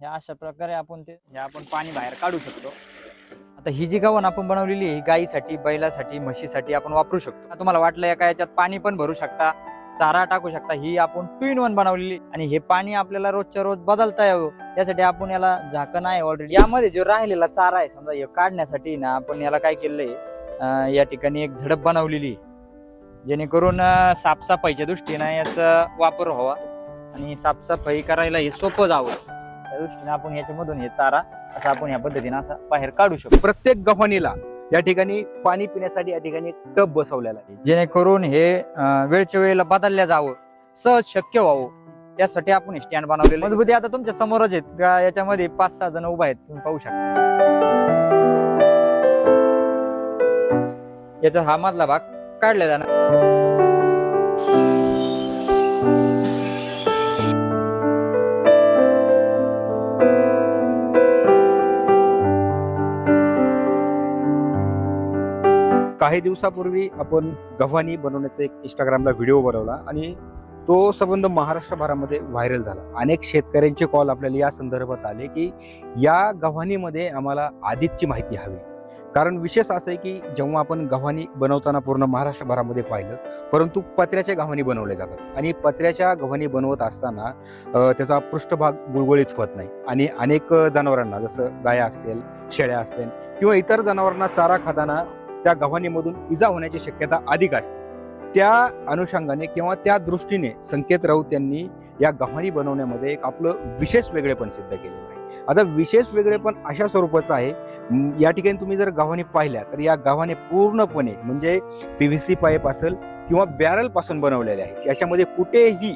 ह्या अशा प्रकारे आपण ते हे आपण पाणी बाहेर काढू शकतो. आता ही जी गव्हाण आपण बनवलेली आहे ही गाईसाठी बैलासाठी म्हशीसाठी आपण वापरू शकतो. आता तुम्हाला वाटलं एका याच्यात पाणी पण भरू शकता चारा टाकू शकता ही आपण टू इन वन बनवलेली आणि हे पाणी आपल्याला रोजच्या रोज बदलता यावं. यासाठी आपण याला झाकण आहे ऑलरेडी यामध्ये जो राहिलेला चारा आहे समजा हे काढण्यासाठी ना आपण याला काय केलंय या ठिकाणी एक झडप बनवलेली जेणेकरून साफसफाईच्या दृष्टीनं याचा वापर व्हावा आणि साफसफाई करायला हे सोपं जावं. त्या दृष्टीने आपण याच्यामधून हे चारा असा आपण या पद्धतीने असा बाहेर काढू शकतो. प्रत्येक गव्हाणीला या ठिकाणी पाणी पिण्यासाठी या ठिकाणी एक टब बसवलेला आहे. जेणेकरून हे वेळच्या वेळेला बदलल्या जावं सहज शक्य व्हावं त्यासाठी आपण स्टँड बनवलेलं मजबूती आता तुमच्या समोरच आहेत. याच्यामध्ये पाच सहा जण उभा आहेत. तुम्ही पाहू शकता. याचा हा मधला भाग काढला जाणार. काही दिवसापूर्वी आपण गव्हाणी बनवण्याचा एक इंस्टाग्रामला व्हिडिओ बनवला आणि तो संबंध महाराष्ट्रभरामध्ये व्हायरल झाला. अनेक शेतकऱ्यांचे कॉल आपल्याला या संदर्भात आले की या गव्हाणीमध्ये आम्हाला आधीची माहिती हवी. कारण विशेष असं आहे की जेव्हा आपण गव्हाणी बनवताना पूर्ण महाराष्ट्रभरामध्ये पाहिलं परंतु पत्र्याच्या गव्हाणी बनवल्या जातात. आणि पत्र्याच्या गव्हाणी बनवत असताना त्याचा पृष्ठभाग गुळगुळीत होत नाही. आणि अनेक जनावरांना जसं गाया असतील शेळ्या असतील किंवा इतर जनावरांना चारा खाताना त्या गव्हाणीमधून इजा होण्याची शक्यता अधिक असते. त्या अनुषंगाने किंवा त्या दृष्टीने संकेत राऊत यांनी या गव्हाणी बनवण्यामध्ये एक आपलं विशेष वेगळेपण सिद्ध केलेलं आहे. आता विशेष वेगळेपण अशा स्वरूपाचं आहे या ठिकाणी तुम्ही जर गव्हाणी पाहिल्या तर या गव्हाणी पूर्णपणे म्हणजे पी व्ही पाईप असेल किंवा बॅरलपासून बनवलेले आहे. याच्यामध्ये कुठेही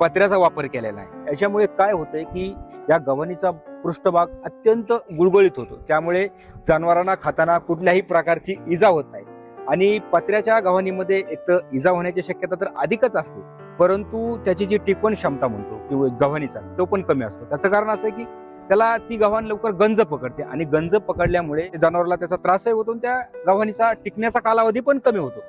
पत्र्याचा वापर केलेला आहे. याच्यामुळे काय होतंय की या गव्हाणीचा पृष्ठभाग अत्यंत गुळगुळीत होतो. त्यामुळे जनावरांना खाताना कुठल्याही प्रकारची इजा होत नाही. आणि पत्र्याच्या गव्हाणीमध्ये एक तर इजा होण्याची शक्यता तर अधिकच असते. परंतु त्याची जी टिकवण क्षमता म्हणतो किंवा गव्हाणीचा तो पण कमी असतो. त्याचं कारण असं की त्याला ती गव्हाण लवकर गंज पकडते आणि गंज पकडल्यामुळे जनावराला त्याचा त्रासही होतो त्या गव्हाणीचा टिकण्याचा कालावधी पण कमी होतो.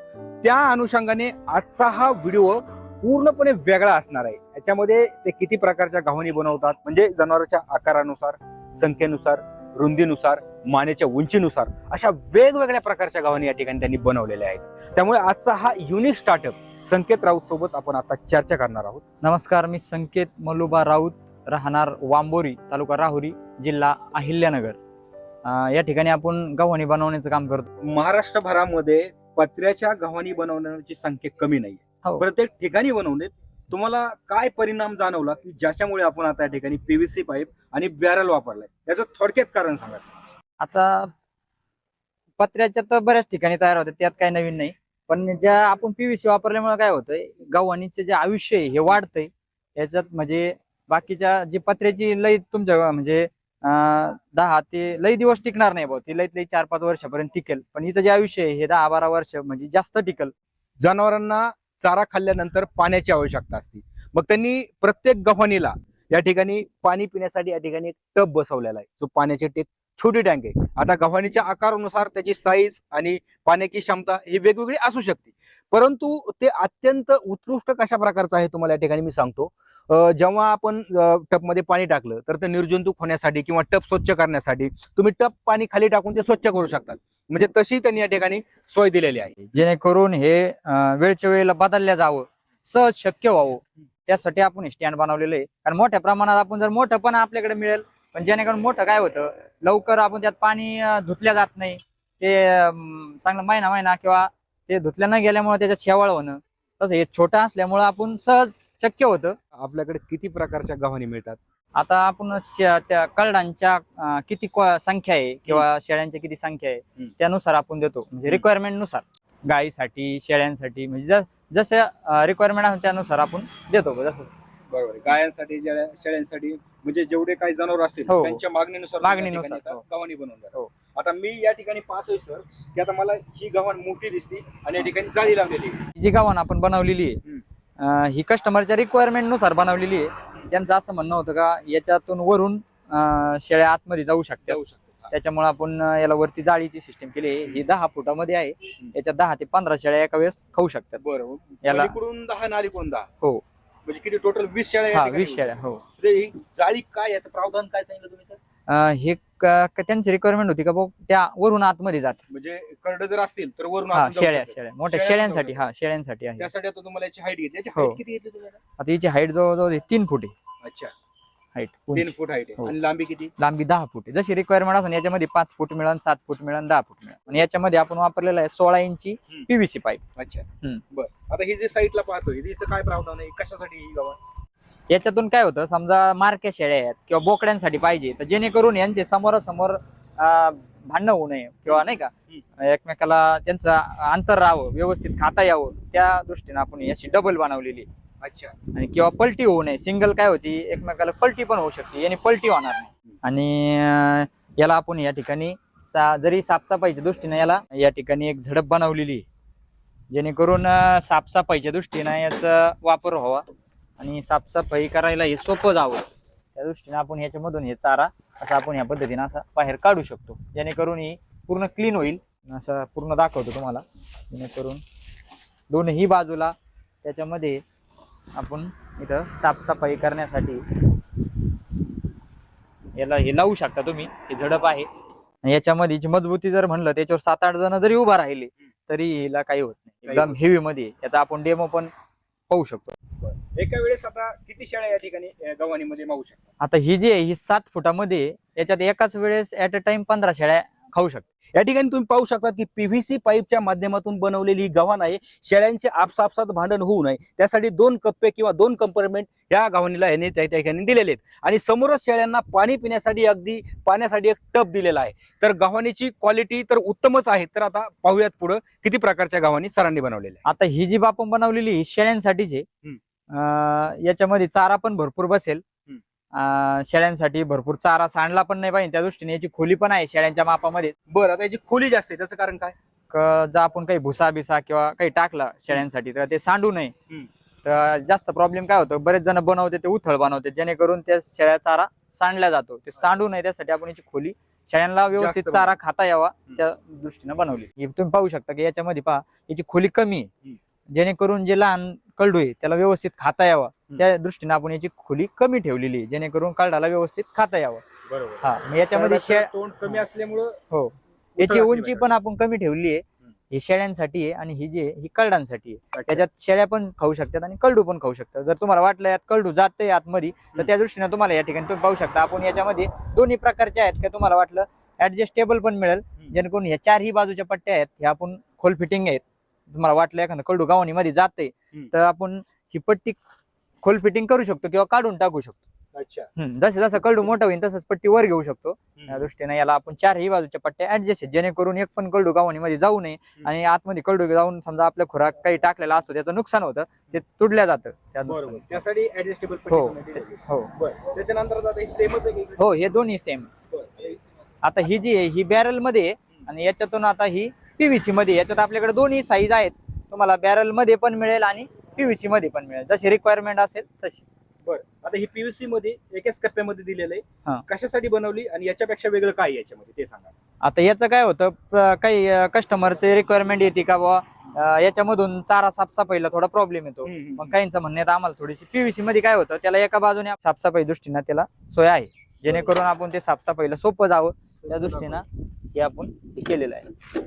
त्या अनुषंगाने आजचा हा व्हिडिओ पूर्णपणे वेगळा असणार आहे. याच्यामध्ये ते किती प्रकारच्या गव्हाणी बनवतात? म्हणजे जनावरांच्या आकारानुसार संख्येनुसार रुंदीनुसार मानेच्या उंचीनुसार अशा वेगवेगळ्या प्रकारच्या गव्हाणी या ठिकाणी त्यांनी बनवलेल्या आहेत. त्यामुळे आजचा हा युनिक स्टार्टअप संकेत राऊत सोबत आपण आता चर्चा करणार आहोत. नमस्कार मी संकेत मल्लुबा राऊत राहणार वांबोरी तालुका राहुरी जिल्हा अहिल्यानगर. या ठिकाणी आपण गव्हाणी बनवण्याचं काम करतो. महाराष्ट्रभरामध्ये पत्र्याच्या गव्हाणी बनवण्याची संख्या कमी नाही हो. प्रत्येक ठिकाणी बनवलेत तुम्हाला काय परिणाम जाणवला की ज्याच्यामुळे आपण आता या ठिकाणी पीव्हीसी पाईप आणि बॅरल वापरलाय? याचं थोडक्यात कारण सांगा आता पत्र्याच्या तर बऱ्याच ठिकाणी तयार होते त्यात काही नवीन नाही. पण ज्या आपण पीव्हीसी वापरल्यामुळे काय होतंय गव्हाणीचे जे आयुष्य आहे हे वाढतंय. याच्यात म्हणजे बाकीच्या जी पत्र्याची लई तुमच्या म्हणजे अं, दहा ते लई दिवस टिकणार नाही भाऊ. ती लईत लई चार पाच वर्षापर्यंत टिकेल. पण हिचं जे आयुष्य आहे हे दहा बारा वर्ष म्हणजे जास्त टिकल. जनावरांना चारा खाल्ल्यानंतर पाण्याची आवश्यकता असते. मग त्यांनी प्रत्येक गव्हाणीला या ठिकाणी पाणी पिण्यासाठी या ठिकाणी एक टब बसवलेला आहे. जो पाण्याची टेक छोटी टँक आहे. आता गव्हाणीच्या आकारानुसार त्याची साईज आणि पाण्याची क्षमता ही वेगवेगळी असू शकते. परंतु ते अत्यंत उत्कृष्ट कशा प्रकारचं आहे तुम्हाला या ठिकाणी मी सांगतो. जेव्हा आपण टपमध्ये पाणी टाकलं तर ते निर्जंतुक होण्यासाठी किंवा टब स्वच्छ करण्यासाठी तुम्ही टब पाणी खाली टाकून ते स्वच्छ करू शकतात. म्हणजे तशी त्यांनी या ठिकाणी सोय दिलेली आहे. जेणेकरून हे वेळच्या वेळेला बदलल्या जावं सहज शक्य व्हावं. त्यासाठी आपण स्टँड बनवलेलं आहे. कारण मोठ्या प्रमाणात आपण जर मोठं पण आपल्याकडे मिळेल पण जेणेकरून मोठं काय होतं लवकर आपण त्यात पाणी धुतल्या जात नाही. ते चांगलं महिना महिना किंवा ते धुतल्या न गेल्यामुळे त्याच्यात शेवाळ होणं. तसं हे छोटं असल्यामुळं आपण सहज शक्य होतं. आपल्याकडे किती प्रकारच्या गव्हाणी मिळतात? आता आपण त्या कळडांच्या किती संख्या आहे किंवा शेळ्यांची किती संख्या आहे. त्यानुसार आपण देतो. म्हणजे. रिक्वायरमेंटनुसार गायीसाठी शेळ्यांसाठी म्हणजे जस रिक्वायरमेंट आहे त्यानुसार आपण देतो. जसं बरोबर. गायांसाठी शेळ्या- शेळ्यांसाठी म्हणजे जेवढे काही जनावर असतील हो. त्यांच्या मागणीनुसार मागणीनुसार, त्या ठिकाणी हो. आता गव्हाणी बनवून जातात. हो. आता मी या ठिकाणी पाहतोय सर की आता मला ही गव्हाण मोठी दिसते आणि या ठिकाणी जाळी लावलेली आहे. जी गावान आपण बनवलेली आहे हम्म. अं, ही कस्टमरच्या रिक्वायरमेंटनुसार बनवलेली आहे त्यांचं असं म्हणणं होतं का याच्यातून वरून अं, शेळ्या आतमध्ये जाऊ शकतात जाऊ शकतो. त्याच्यामुळे आपण अं, याला वरती जाळीची सिस्टम केली आहे ही दहा फुटामध्ये आहे याच्यात दहा ते पंधरा शेळ्या एका वेळेस खाऊ शकतात बरं याला- इकडून दहा अलीकडून दहा हो म्हणजे किती टोटल वीस या हा ठिकाणी वीस होत्या. शेळ्या हो. म्हणजे ही जाळी काय याचं प्रावधान काय सांगितलं तुम्ही सर? अं, हे क- क- त्यांची रिक्वायरमेंट होती का भाऊ त्या वरून आतमध्ये जाते. म्हणजे करड जर असतील तर वरून हा आपण जाऊ शेळ्या शकतो. शेळ्या मोठ्या शेळ्या शेळ्यांसाठी हा शेळ्यांसाठी आहे. त्यासाठी आता तुम्हाला याची हाईट घेतली. याची हो. हाईट किती घेतली तुम्हाला आता हिची हाईट जवळजवळ हे तीन फूट आहे. अच्छा. हाईट तीन फूट हाईट आहे. हो. आणि लांबी किती? लांबी दहा फूट आहे. जशी रिक्वायरमेंट असेल याच्यामध्ये पाच फूट मिळेल सात फूट मिळेल दहा फूट मिळेल. आणि याच्यामध्ये आपण वापरलेला आहे सोळा इंची हम्म. पीव्हीसी पाईप अच्छा. हम्म. बर. आता ही जे साईडला पाहतोय हिचं काय प्रावधान आहे? कशासाठी ही याच्यातून काय होतं समजा मारक्या शेळ्या आहेत किंवा बोकड्यांसाठी पाहिजे तर जेणेकरून यांचे समोरासमोर अं, भांडणं होऊ नये किंवा नाही का? एकमेकाला त्यांचं अंतर राहावं व्यवस्थित खाता यावं त्या दृष्टीने आपण याची डबल बनवलेली आहे. अच्छा. आणि किंवा पलटी होऊ नये. सिंगल काय होती एकमेकाला पलटी पण होऊ शकते. याने पलटी होणार नाही. आणि अं, याला आपण या ठिकाणी सा जरी साफसफाईच्या दृष्टीने याला या ठिकाणी एक झडप बनवलेली आहे. जेणेकरून अं, साफसफाईच्या दृष्टीने याचा वापर व्हावा आणि साफसफाई करायला हे सोपं जावं. त्या दृष्टीने आपण ह्याच्यामधून हे चारा असा आपण या पद्धतीने असा बाहेर काढू शकतो. जेणेकरून ही पूर्ण क्लीन होईल. असं पूर्ण दाखवतो तुम्हाला. जेणेकरून दोन्ही बाजूला त्याच्यामध्ये आपण इथं साफसफाई करण्यासाठी याला हे लावू शकता तुम्ही. हे झडप आहे. आणि याच्यामध्ये जी मजबूती जर म्हणलं त्याच्यावर सात आठ जण जरी उभा राहिले तरी हिला काही होत नाही. एकदम हेवी मध्ये. याचा आपण डेमो पण पाहू शकतो. एका वेळेस आता किती शेळ्या या ठिकाणी गव्हाणीमध्ये मावू शकतात आता ही जी आहे ही सात फुटामध्ये. याच्यात एकाच वेळेस ऍट अ टाइम पंधरा शेळ्या खाऊ शकतात या ठिकाणी तुम्ही पाहू शकता की पीव्हीसी पाईपच्या माध्यमातून बनवलेली ही गव्हाण आहे. शेळ्यांचे आपसापसात भांडण होऊ नये. त्यासाठी दोन कप्पे किंवा दोन कंपार्टमेंट या गव्हाणीला याने त्या ठिकाणी दिलेले आहेत. आणि समोरच शेळ्यांना पाणी पिण्यासाठी अगदी पाण्यासाठी एक टप दिलेला आहे. तर गव्हाणीची क्वालिटी तर उत्तमच आहे. तर आता पाहूयात पुढं किती प्रकारच्या गव्हाणी सरांनी बनवलेल्या आता ही जी आपण बनवलेली शेळ्यांसाठीच याच्यामध्ये चारा पण भरपूर बसेल. शेळ्यांसाठी भरपूर चारा सांडला पण नाही पाहिजे. त्या दृष्टीने याची खोली पण आहे शेळ्यांच्या मापामध्ये. बरं आता याची खोली जास्त आहे त्याचं कारण काय? क- जर आपण काही भुसा बिसा किंवा काही टाकला शेळ्यांसाठी तर ते सांडू नये. तर जास्त प्रॉब्लेम काय होतं? बरेच जण बनवते ते उथळ बनवते जेणेकरून त्या शेळ्या चारा सांडला जातो. ते सांडू नये त्यासाठी आपण याची खोली शेळ्यांना व्यवस्थित चारा खाता यावा. त्या दृष्टीने बनवली. ही तुम्ही पाहू शकता की याच्यामध्ये पहा याची खोली कमी आहे. जेणेकरून जे लहान कळडू आहे त्याला व्यवस्थित खाता यावा. त्या दृष्टीने आपण याची खोली कमी ठेवलेली आहे जेणेकरून कळडाला व्यवस्थित खाता यावं. बरोबर. हा मग याच्यामध्ये शेळ तोंड कमी असल्यामुळं हो. याची असली उंची पाहिजे. पण आपण कमी ठेवली आहे. हम्म. ही शेळ्यांसाठी आहे आणि ही जी आहे ही कळडांसाठी आहे. अच्छा. त्याच्यात शेळ्या पण खाऊ शकतात आणि कळडू पण खाऊ शकतात. जर तुम्हाला वाटलं यात कळडू जाते आतमध्ये तर हम्म. त्या दृष्टीने तुम्हाला या ठिकाणी तुम्ही पाहू शकता. आपण याच्यामध्ये दोन्ही प्रकारचे आहेत का तुम्हाला वाटलं? ऍडजस्टेबल पण मिळेल. जेणेकरून ह्या चारही बाजूच्या पट्ट्या आहेत ह्या आपण खोल फिटिंग आहेत. तुम्हाला वाटलं एखादं कळडू गावानीमध्ये जाते हम्म. तर आपण ही पट्टी खोल फिटिंग करू शकतो किंवा काढून टाकू शकतो. अच्छा. हम्म, जसं जसं कळडू मोठं होईल तसंच पट्टी वर घेऊ शकतो. त्या दृष्टीने याला आपण चारही बाजूच्या पट्ट्या ऍडजस्ट जेणेकरून एक पण कळडू गावानीमध्ये जाऊ नये आणि आतमध्ये कळडू जाऊन समजा आपल्या खुराक काही टाकलेला असतो त्याचं नुकसान होतं ते तुडल्या जातं त्या बरोबर. दृष्टीने. त्यासाठी ऍडजस्टेबल हो हो. बरं. त्याच्यानंतर आता सेमच आहे का इकडे? हो हे दोन्ही सेम बरं. आता ही जी आहे ही बॅरलमध्ये आहे आणि याच्यातून आता ही पीव्हीसी मध्ये आहे. याच्यात आपल्याकडे दोन्ही साईज आहेत. तुम्हाला बॅरलमध्ये पण मिळेल आणि पीव्हीसी मध्ये पण मिळेल. जशी रिक्वायरमेंट असेल तशी. बरं. आता ही पीव्हीसी मध्ये एकाच कप्प्यामध्ये दिलेलं हा. आहे कशासाठी बनवली आणि याच्यापेक्षा वेगळं काय आहे याच्यामध्ये? ते सांगा. आता याचं काय होतं प्र- काही कस्टमरचे रिक्वायरमेंट येते का अं, याच्यामधून चारा साफसफाईला थोडा प्रॉब्लेम येतो. मग काहींचं म्हणणं येतं आम्हाला थोडीशी पीव्हीसी मध्ये काय होतं त्याला एका बाजूने साफसफाई दृष्टीनं त्याला सोय आहे. जेणेकरून आपण ते साफसफाईला सोपं जावं. त्या दृष्टीनं हे आपण हे केलेलं आहे.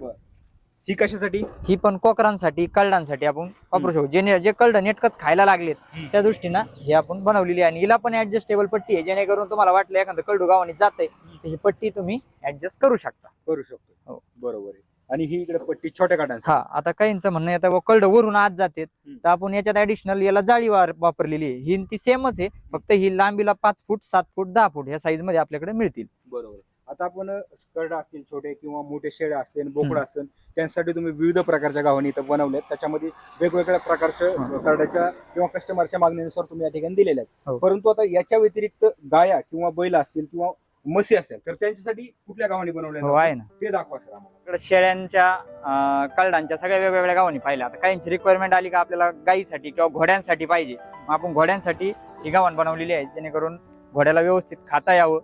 ही कशासाठी? ही पण कोकरांसाठी कळडांसाठी आपण वापरू शकतो जे जे कळड नेटकच खायला लागलेत त्या दृष्टीनं हे आपण बनवलेली आहे. आणि हिला पण ऍडजस्टेबल पट्टी आहे जेणेकरून तुम्हाला वाटलं एखादं कळडू गावाने जाते तर ही पट्टी तुम्ही ऍडजस्ट करू शकता. करू शकतो. हो. बरोबर आहे. आणि ही इकडे पट्टी छोट्या काढांसाठी हा आता काहींचं म्हणणं येतं कळड वरून आत जाते तर आपण याच्यात ऍडिशनल याला जाळी वार- वापरलेली आहे. ही ती सेमच आहे फक्त ही लांबीला पाच फूट सात फूट दहा फूट ह्या साईजमध्ये आपल्याकडे मिळतील. बरोबर आहे. आता आपण स्कर्ड असतील छोटे किंवा मोठे शेळे असतील बोकड. असतील त्यांसाठी तुम्ही विविध प्रकारच्या गावांनी इथं बनवल्यात. त्याच्यामध्ये वेगवेगळ्या प्रकारच्या. करड्याच्या किंवा कस्टमरच्या मागणीनुसार तुम्ही या ठिकाणी दिलेल्या आहेत. हो. परंतु आता याच्या व्यतिरिक्त गाया किंवा बैल असतील किंवा म्हशी असतील तर त्यांच्यासाठी कुठल्या गावांनी बनवल्या हो ना. ते दाखवा सर आम्हाला. शेळ्यांच्या अं, कळडांच्या सगळ्या वेगवेगळ्या गावांनी पाहिल्या. आता काहींची रिक्वायरमेंट आली का आपल्याला गायीसाठी किंवा घोड्यांसाठी पाहिजे. मग आपण घोड्यांसाठी ही गावण बनवलेली आहे जेणेकरून घोड्याला व्यवस्थित खाता यावं.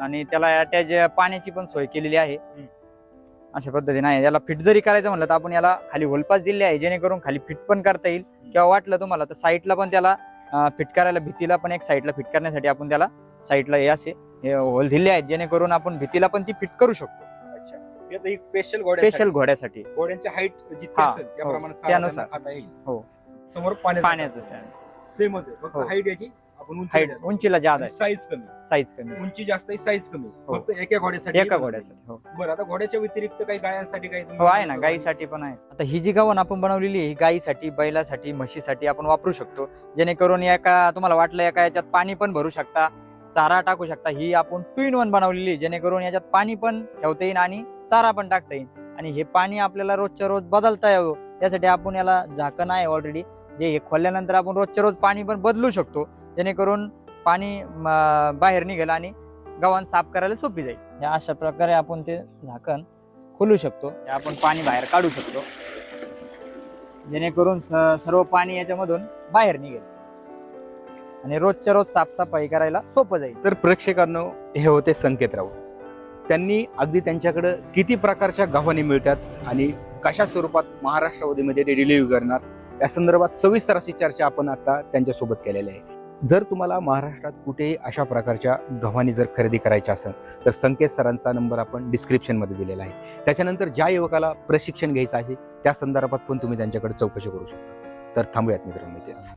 आणि त्याला अटॅच पाण्याची पण सोय केलेली आहे. अशा पद्धतीने आहे याला फिट जरी करायचं म्हणलं तर आपण याला खाली होलपास दिले आहे जेणेकरून खाली फिट पण करता येईल. किंवा वाटलं तुम्हाला तर साईडला पण त्याला फिट करायला भीतीला पण एक साईडला फिट करण्यासाठी आपण त्याला साईडला हे असे होल दिले आहेत जेणेकरून आपण भीतीला पण ती फिट करू शकतो. हे ही स्पेशल स्पेशल घोड्यासाठी. घोड्यांची हाईट जितकी हा, हो, त्यानुसार. हो. समोर पाण्याचं पाण्याचं सेमच आहे. फक्त हो. हाईट याची आपण हाईट उंची उंचीला आहे. साईज कमी साईज कमी उंची जास्त आहे साईज कमी हो. फक्त एका घोड्यासाठी एका घोड्यासाठी हो. बरं आता घोड्याच्या व्यतिरिक्त काही गायांसाठी काही तुम्ही हो आहे ना गाईसाठी पण आहे. आता ही जी गावण आपण बनवलेली आहे ही गाईसाठी बैलासाठी म्हशीसाठी आपण वापरू शकतो. जेणेकरून एका तुम्हाला वाटलं एका याच्यात पाणी पण भरू शकता चारा टाकू शकता ही आपण टू इन वन बनवलेली आहे. जेणेकरून याच्यात पाणी पण ठेवता येईल आणि चारा पण टाकता येईल. आणि हे पाणी आपल्याला रोजच्या रोज बदलता यावं. यासाठी आपण याला झाकण आहे ऑलरेडी जे हे खोलल्यानंतर आपण रोजच्या रोज पाणी पण बदलू शकतो. जेणेकरून पाणी बाहेर निघेल आणि गव्हाण साफ करायला सोपी जाईल. या अशा प्रकारे आपण ते झाकण खोलू शकतो. हे आपण पाणी बाहेर काढू शकतो. जेणेकरून स- सर्व पाणी याच्यामधून बाहेर निघेल. आणि रोजच्या रोज साफसफाई करायला सोपं जाईल. तर प्रेक्षकांनो हे होते संकेत राऊत. त्यांनी अगदी त्यांच्याकडे किती प्रकारच्या गव्हाणी मिळतात आणि कशा स्वरूपात महाराष्ट्रामध्ये ते डिलिव्हरी करणार या संदर्भात सविस्तर अशी चर्चा आपण आता त्यांच्यासोबत केलेली आहे. जर तुम्हाला महाराष्ट्रात कुठेही अशा प्रकारच्या गव्हाणी जर खरेदी करायच्या असेल तर संकेत सरांचा नंबर आपण डिस्क्रिप्शनमध्ये दिलेला आहे. त्याच्यानंतर ज्या युवकाला प्रशिक्षण घ्यायचं आहे त्या संदर्भात पण तुम्ही त्यांच्याकडे चौकशी करू शकता. तर थांबूयात मित्रांनो तेच